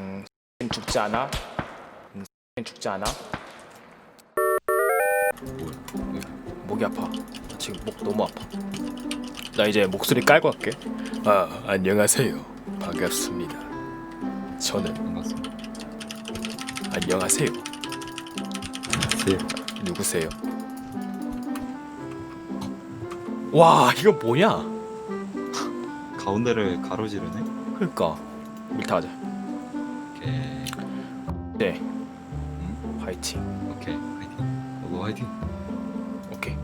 음, 죽지 않아. 음, 죽지 않아. 뭐야? 목이 아파. 지금 목 너무 아파. 나 이제 목소리 깔고 할게. 아 안녕하세요. 반갑습니다. 저는 반갑습니다. 안녕하세요. 네. 누구세요? 와 이거 뭐냐? 가운데를 가로지르네. 그러니까 밀타 가자. 오케이. 네 응? 화이팅. 오케이. 화이팅. 오고 화이팅. 오케이.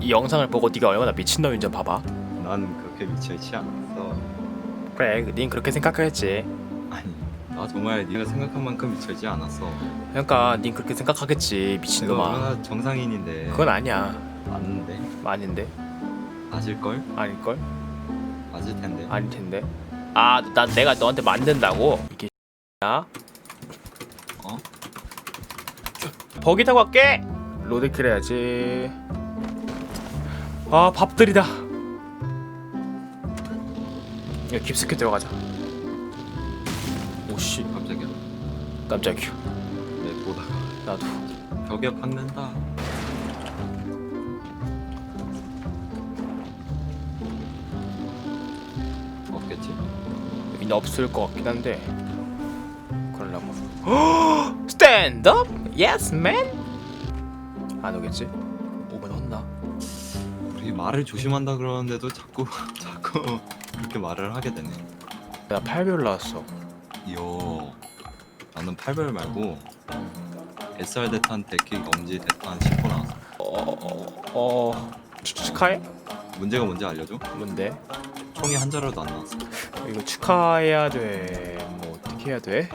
이 영상을 보고 네가 얼마나 미친놈인지 좀 봐봐. 난 그렇게 미쳐 있지 않았어. 그래, 닌 그렇게 생각하겠지. 아니, 나 정말 네가 생각한 만큼 미쳐 있지 않았어. 그러니까 닌 그렇게 생각하겠지, 내가 미친놈아. 얼마나 정상인인데. 그건 아니야. 맞는데. 아닌데, 맞을 걸? 아닐걸, 맞을 텐데. 아닐 텐데. 아, 난 내가 너한테 만든다고. 이게 야, 어? 버기 타고 갈게. 로드킬 해야지. 아, 밥들이다. 야, 깊숙이 들어가자. 오씨, 깜짝이야. 깜짝이야. 내 보다가 나도. 벽에 박는다. 없겠지? 민 없을 것 같긴 한데 그러려고 스탠드업? 예스 맨? 안 오겠지? 오면 혼나 우리 말을 조심한다 그러는데도 자꾸 자꾸 그렇게 말을 하게 되네. 나 8배율 나왔어 이요. 나는 8별 말고 SR 대탄 데킥 엄지 대탄 10호 나왔어. 어어어 어, 추- 축하해? 문제가 뭔지 알려줘? 뭔데? 총이 한 자루도 안 나왔어. 이거 축하해야 돼 뭐 어떻게 해야 돼?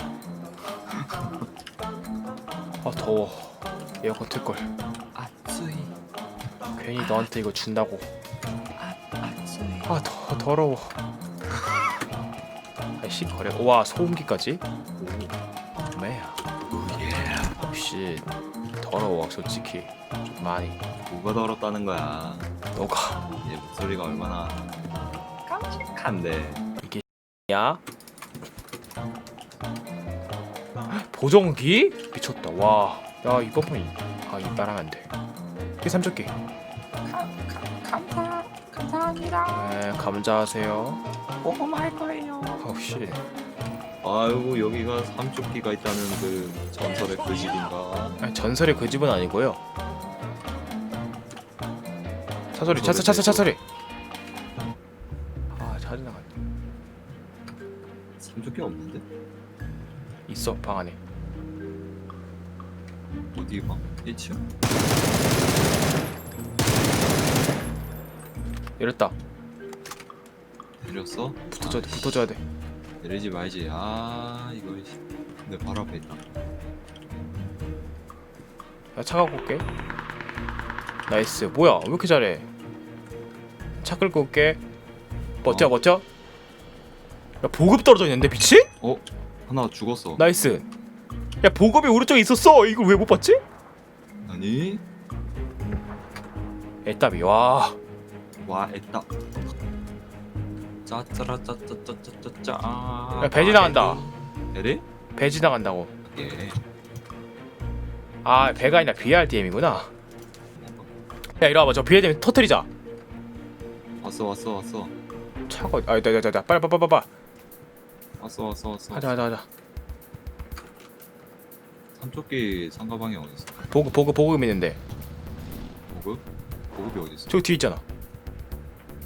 아 더워. 에어컨 틀 걸. 아쯔이. 괜히 너한테 이거 준다고. 아쯔이. 아 더, 더러워. 아이씨 거래. 와 소음기까지? 오 매야. 예. 혹시 더러워 솔직히. 좀 많이. 뭐가 더럽다는 거야. 너가. 얘 목소리가 얼마나 깜찍한데. 야? 보정기? 미쳤다. 와야 이번 판아 이 따라면 안돼. 이게 삼적기. 감사 감사합니다. 네 감자하세요. 모험할 거예요. 어씨. 아이고 여기가 삼쪽기가 있다는 그 전설의 그 집인가. 전설의 그 집은 아니고요. 차소리 차소 그 차소리 삼쪽기 없는데? 있어 방 안에 어디 봐? 1층? 열렸다 내렸어? 붙어줘야 돼 아, 씨. 붙어줘야 돼 내리지 말지. 아 이거 씨. 내 바로 앞에 있다. 야, 차 갖고 올게. 나이스. 뭐야? 왜 이렇게 잘해? 차 끌고 올게. 멋져, 어. 멋져. 야, 보급 떨어져 있는데 미친? 어? 하나 죽었어. 나이스. 야, 보급이 오른쪽에 있었어. 이걸 왜 못 봤지? 아니? 애답이 와. 와 애따. 짜짜라 짜짜짜짜짜. 야, 배 지 나간다. 배를? 배 지나간다고. 예. 아, 배가 아니라 BRDM이구나. 야, 이리 와봐. 저 BRDM 터트리자. 왔어 왔어 왔어. 차가 아, 나, 나, 나, 나, 빨리, 빨리, 빨리, 빨리. 왔어 왔어 왔어. 하자, 하자, 하자. 삼쪽기 상가방이 어디 있어? 보급, 보급, 보급 있는데. 보급? 보급이 어디 있어? 저기 뒤에 있잖아.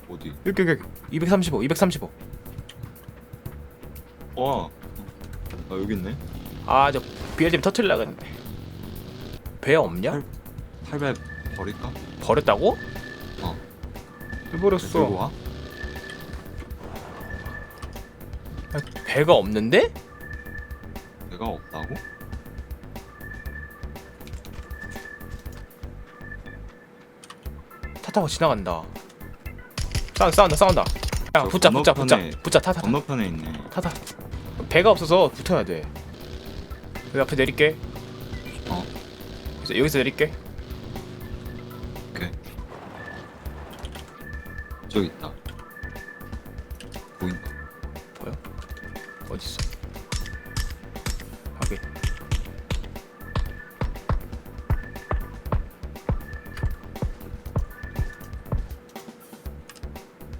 어디? 여기, 여기, 여기. 235, 235. 와. 아 여기 있네. 아, 저 BRDM 터트리려고 했는데. 배 없냐? 팔- 팔배 버릴까? 버렸다고? 어. 왜 들고 버렸어? 와. 배가 없는데? 내가 없다고? 타 타고 지나간다. 싸운다, 싸운다, 싸운다. 야, 저 붙자, 붙자, 붙자, 건너편에- 붙자, 타, 타, 타, 건너편에 있네. 타, 타. 배가 없어서 붙어야 돼. 여기 앞에 내릴게. 어. 여기서, 여기서 내릴게. 오케이. 저기 있다. 보인다. 어딨어? 확인.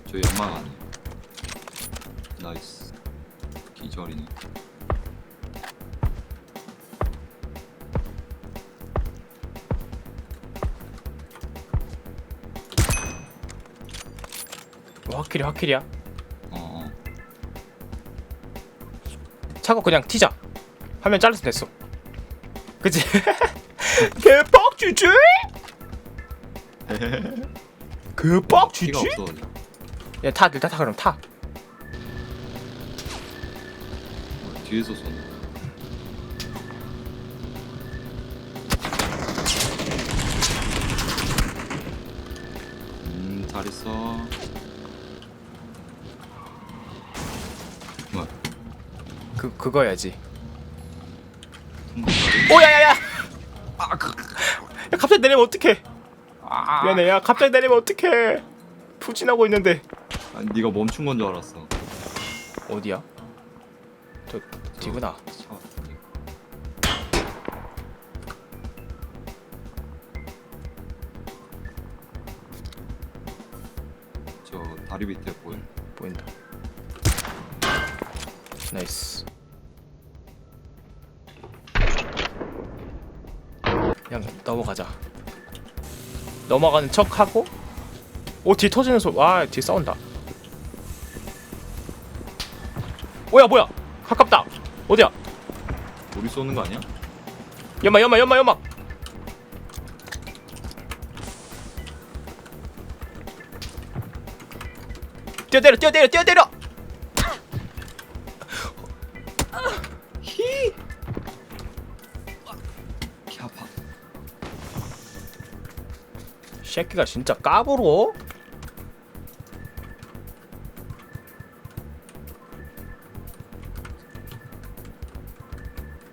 저 연막 안에. 나이스. 기절이네. 이거 확킬이 확킬이야 차고 그냥 튀자. 화면 잘라서 됐어. 그치? 피가 없어 야타 일단 타 그럼 타. 어, 뒤에서 쏘네. 음잘 있어 그, 그거야지? 오야야야! 아, 그, 야 갑자기 내리면 어떡해? 아, 미안해 야 갑자기 내리면 어떡해? 푸진하고 있는데. 아니, 네가 멈춘 건 줄 알았어. 어디야? 저 뒤구나. 차 같은데. 저 다리 밑에 보여. 보인다. 나이스 그냥 넘어가자. 넘어가는 척 하고 오 뒤에 터지는 소와 뒤에 싸운다. 뭐야 뭐야? 가깝다. 어디야? 우리 쏘는 거 아니야? 연막 연막 연막 연막. 뛰어 때려 뛰어 때려 뛰어 때려 새끼가 진짜 까불어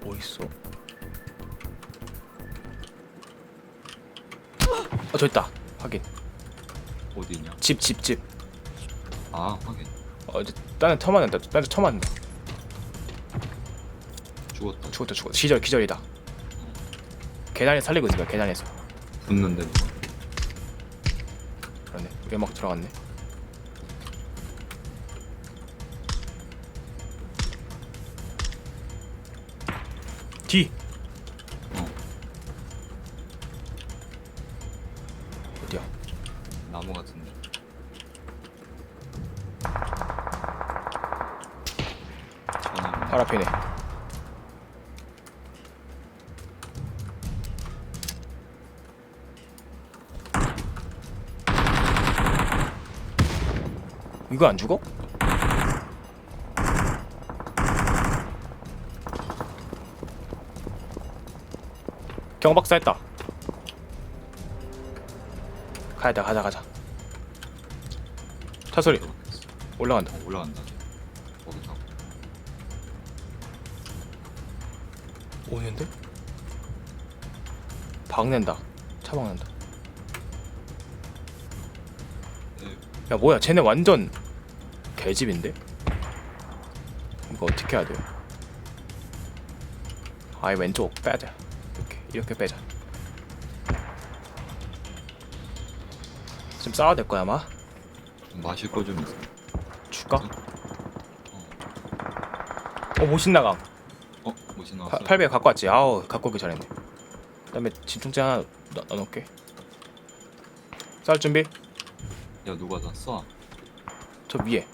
뭐 있어? 어, 저 있다. 확인. 어디 있냐? 집, 집, 집. 아 확인 어, 이제 나는 처음 맞는다. 나는 처음 맞는다. 죽었다 죽었다, 죽었다. 기절, 기절이다. 계단에 살리고 거야, 계단에서. 붙는데. 외막 들어갔네. 뒤. 어. 어디야? 나무 같은데 저는 바로 앞이네. 이거 안 죽어? 경박사 했다. 가야돼 가자 가자. 차 소리 올라간다. 어, 올라간다 거기 타고 오는데? 박낸다. 차 박낸다. 야 뭐야 쟤네 완전 개집인데? 이거 어떻게 해야 돼요? 아이 왼쪽 빼자 이렇게 이렇게 빼자 좀 싸워야 될 거야 아마 마실 거 좀 있어 줄까? 어 모신나강 어? 뭐지 나왔어? 800 갖고 왔지 아우 갖고 오기 잘했네 그 다음에 진통제 하나 넣, 넣어놓을게 쌀 준비 야 누가 다 쏴? 저 위에.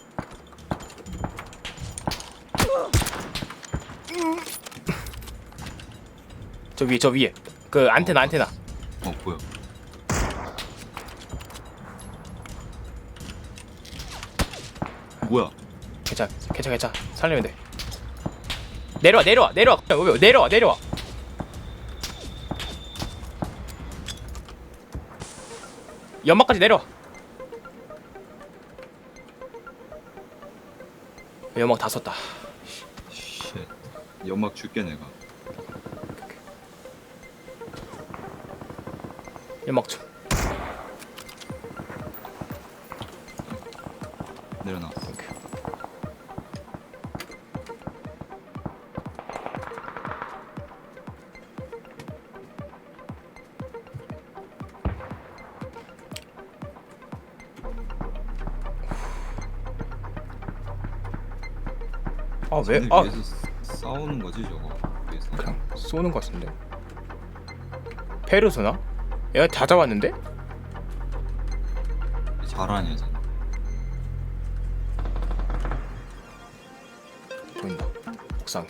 저 위에 저 위에. 그 안테나 안테나. 어 보여. 뭐야? 괜찮 괜찮 괜찮. 살리면 돼. 내려와 내려와 내려와. 왜, 내려와 내려와. 연막까지 내려와 연막 다 썼다. 쉣. 연막 줄게 내가. 연막 좀. 내려놔. 오케이. 왜? 아 위에서 싸- 싸우는 거지 저거 위에서 그냥 쏘는 것 같은데. 페르소나? 얘가 다 잡았는데? 잘하냐 쟤 보인다. 옥상.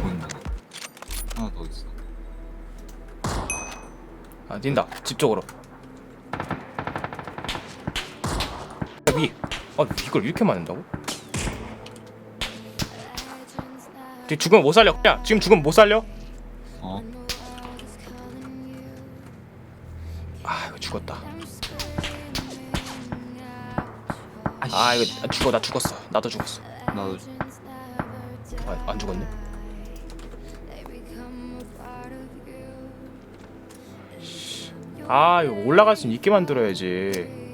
보인다 하나 더 있어 아 뛴다. 집 쪽으로. 야, 위. 아 이걸 이렇게 맞는다고? 지금 죽으면 못 살려. 야 지금 죽으면 못 살려? 어? 아 이거 죽었다. 아 이거 나 죽어 나 죽었어. 나도 죽었어. 나도 아, 안 죽었네? 아 이거 올라갈 수 있게 만들어야지.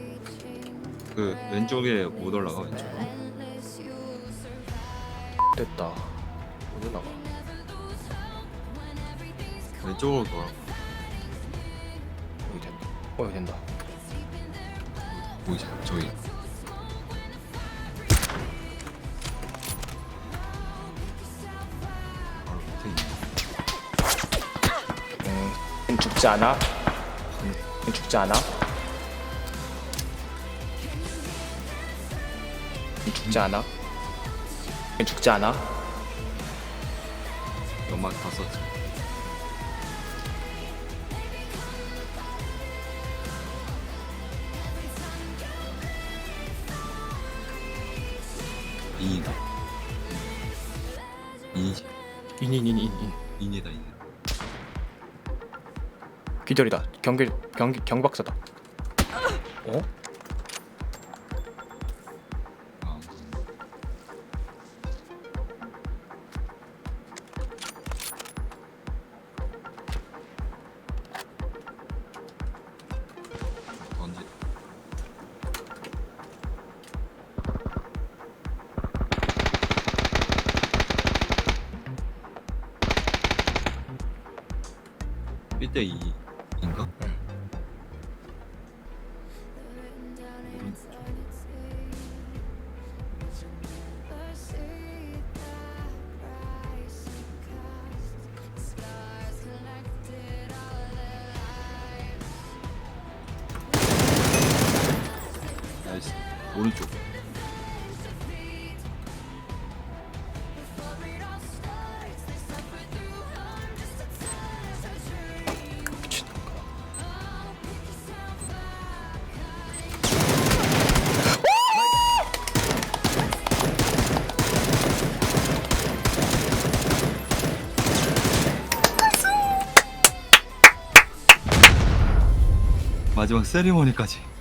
그 왼쪽에 못 올라가 왼쪽으로 됐다. 못 올라가. 왼쪽으로 돌아 여기 된다. 어 여기 된다. 보이죠 저기 바로 밑에 있네 음, 죽지 않아. 음, 죽지 않아. 죽지 않아. 음, 죽지 않아. 연막 다 썼지 인이다 인이지 인인인인 인. 인이다 인 기절이다. 경계 경기 경박사다. 어? 1대 2인가? 음. 오른쪽. 마지막 세리머니까지